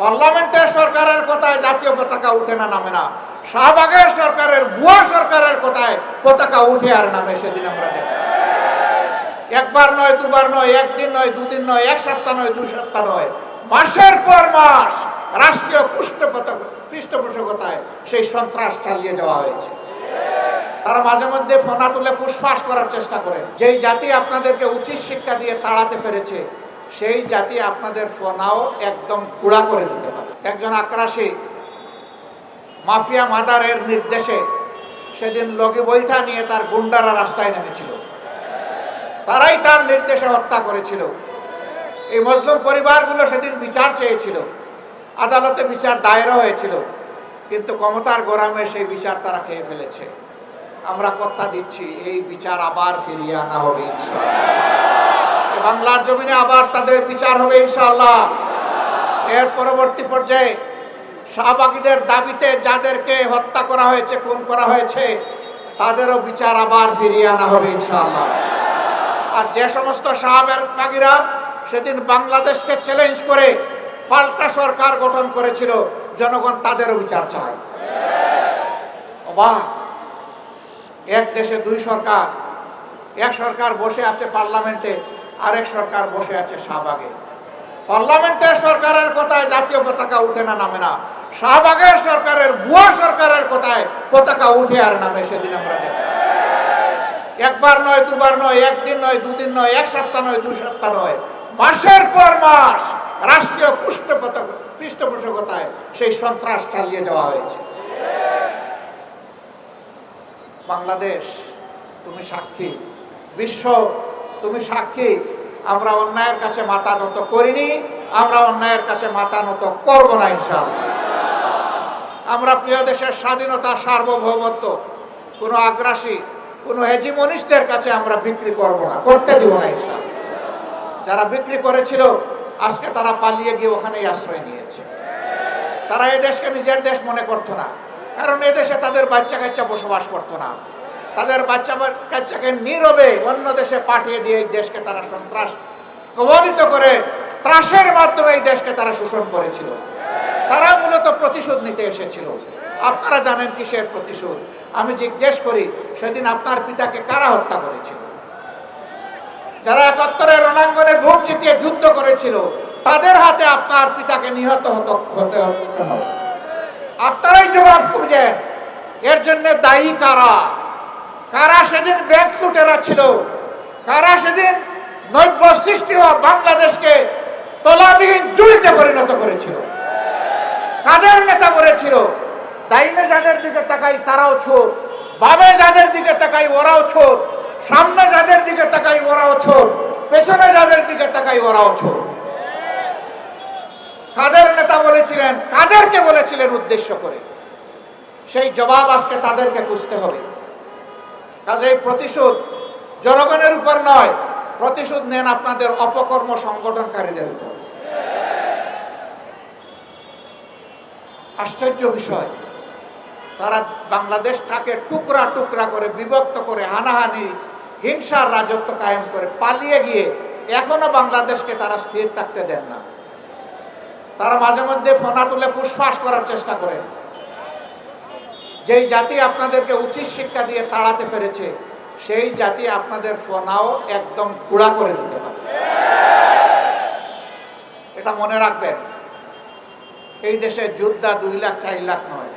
পার্লামেন্টের সরকারের কথায় জাতীয় পতাকা উঠে না নামে না। শাহবাগের সরকারের বুয়া সরকারের কথায় পতাকা উঠে আর নামে সেদিন আমরা দেখলাম। একবার নয়, দুবার নয়, একদিন নয়, দুদিন নয়, এক সপ্তাহ নয় দুই সপ্তাহ নয়, মাসের পর মাস রাষ্ট্রীয় পৃষ্ঠপোষক পৃষ্ঠপোষকতায় সেই সন্ত্রাস চালিয়ে যাওয়া হয়েছে। তারা মাঝে মধ্যে ফোনা তুলে ফুসফাস করার চেষ্টা করে। যেই জাতি আপনাদেরকে উচিত শিক্ষা দিয়ে তাড়াতে পেরেছে সেই জাতি আপনাদের ফোনাও একদম কুড়া করে দিতে পারে। একজন আক্রাসী মাফিয়া মাদারের নির্দেশে সেদিন লগি বইটা নিয়ে তার গুন্ডারা রাস্তায় নেমেছিল। তারাই তার নির্দেশে হত্যা করেছিল। এই মজলুম পরিবারগুলো সেদিন বিচার চেয়েছিল। আদালতে বিচার দায়েরও হয়েছিল। কিন্তু ক্ষমতার গোরামে সেই বিচার তারা খেয়ে ফেলেছে। আমরা কথা দিচ্ছি, এই বিচার আবার ফিরিয়ে আনা হবে বাংলার জমিনে আবার তাদের বিচার হবে ইনশাআল্লাহ। এর পরবর্তী পর্যায়ে শাহবাগীদের দাবিতে যাদেরকে হত্যা করা হয়েছে, খুন করা হয়েছে, তাদেরও বিচার আবার ফিরিয়ে আনা হবে ইনশাআল্লাহ। আর যে সমস্ত শাহবাগীরা সেদিন বাংলাদেশকে চ্যালেঞ্জ করে পাল্টা সরকার গঠন করেছিল, জনগণ তাদেরও বিচার চায়। এক দেশে দুই সরকার, এক সরকার বসে আছে পার্লামেন্টে আরেক সরকার বসে আছে শাহবাগে। পার্লামেন্টের সরকারের কথায় জাতীয় পতাকা উঠে না নামে না? শাহবাগের সরকারের বুয়া সরকারের কথায় পতাকা উঠে আর নামে সেদিন আমরা দেখলাম। একবার নয়, দুবার নয়, একদিন নয়, দুদিন নয়, এক সপ্তাহ নয়, দুই সপ্তাহ নয়, মাসের পর মাস রাষ্ট্রীয় পৃষ্ঠপোষক পৃষ্ঠপোষকতায় সেই সন্ত্রাস চালিয়ে যাওয়া হয়েছে। বাংলাদেশ, তুমি সাক্ষী, বিশ্ব তুমি সাক্ষী। আমরা অন্যায়ের কাছে মাথা নত করিনি, আমরা অন্যায়ের কাছে মাথা নত করব না ইনশাআল্লাহ। আমরা প্রিয় দেশের স্বাধীনতা, সার্বভৌমত্ব, কোনো আগ্রাসী, কোনো হেজিমনিস্টদের কাছে আমরা বিক্রি করব না, করতে দিব না ইনশাআল্লাহ। যারা বিক্রি করেছিল, আজকে তারা পালিয়ে গিয়ে ওখানেই আশ্রয় নিয়েছে। তারা এই দেশকে নিজের দেশ মনে করতো না, কারণ এদেশে তাদের বাচ্চা কাচ্চা বসবাস করতো না। তাদের বাচ্চা কাচ্চাকে নীরবে অন্য দেশে পাঠিয়ে দিয়ে এই দেশকে তারা সন্ত্রাস কবলিত করে, ত্রাসের মাধ্যমে এই দেশকে তারা শোষণ করেছিল। তারা মূলত প্রতিশোধ নিতে এসেছিল। আপনারা জানেন কিসের প্রতিশোধ? আমি জিজ্ঞেস করি, সেদিন আপনার পিতাকে কারা হত্যা করেছিল? যারা একাত্তরের রণাঙ্গনে ভোট চিতিয়ে যুদ্ধ করেছিল, তাদের হাতে আপনার পিতাকে নিহত হতে হতে আপনারাই জবাব খুঁজেন, এর জন্য দায়ী কারা? সেদিন ব্যাংক লুটেরা ছিল। কারা সেদিন নব্য সৃষ্টি হওয়া বাংলাদেশকে তলাবিহীন জুড়িতে পরিণত করেছিল। কাদের নেতা বলেছিল, ডাইনে যাদের দিকে তাকাই তারাও ছোট, বামে যাদের দিকে তাকাই ওরাও ছোট, সামনে যাদের দিকে তাকাই ওরাও ছোট, পেছনে যাদের দিকে তাকাই ওরাও ছোট। কাদের নেতা বলেছিলেন, কাদেরকে বলেছিলেন উদ্দেশ্য করে? সেই জবাব আজকে তাদেরকে খুঁজতে হবে। কাজেই প্রতিশোধ জনগণের উপর নয়, প্রতিশোধ নেন আপনাদের অপকর্ম সংগঠনকারীদের উপর। আশ্চর্য বিষয়, তারা বাংলাদেশটাকে টুকরা টুকরা করে বিভক্ত করে হানাহানি, হিংসার রাজত্ব কায়েম করে পালিয়ে গিয়ে এখনও বাংলাদেশকে তারা স্থির থাকতে দেন না। তারা মাঝে মধ্যে ফোনা তুলে ফুসফাস করার চেষ্টা করেন। যেই জাতি আপনাদেরকে উচিত শিক্ষা দিয়ে তাড়াতে পেরেছে, সেই জাতি আপনাদের ফোনাও একদম কুড়া করে দিতে পারে। এটা মনে রাখবেন, এই দেশে যোদ্ধা দুই লাখ, চার লাখ নয়।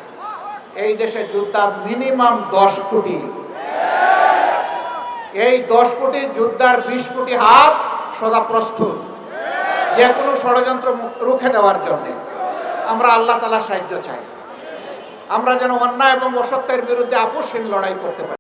এই দেশে যোদ্ধা মিনিমাম দশ কোটি। এই দশ কোটি যোদ্ধার বিশ কোটি হাত সদা প্রস্তুত যে কোনো ষড়যন্ত্র রুখে দেওয়ার জন্য। আমরা আল্লাহ তালা সাহায্য চাই। আমরা যেন অন্যায় এবং অসত্যের বিরুদ্ধে আপোষহীন লড়াই করতে পারি।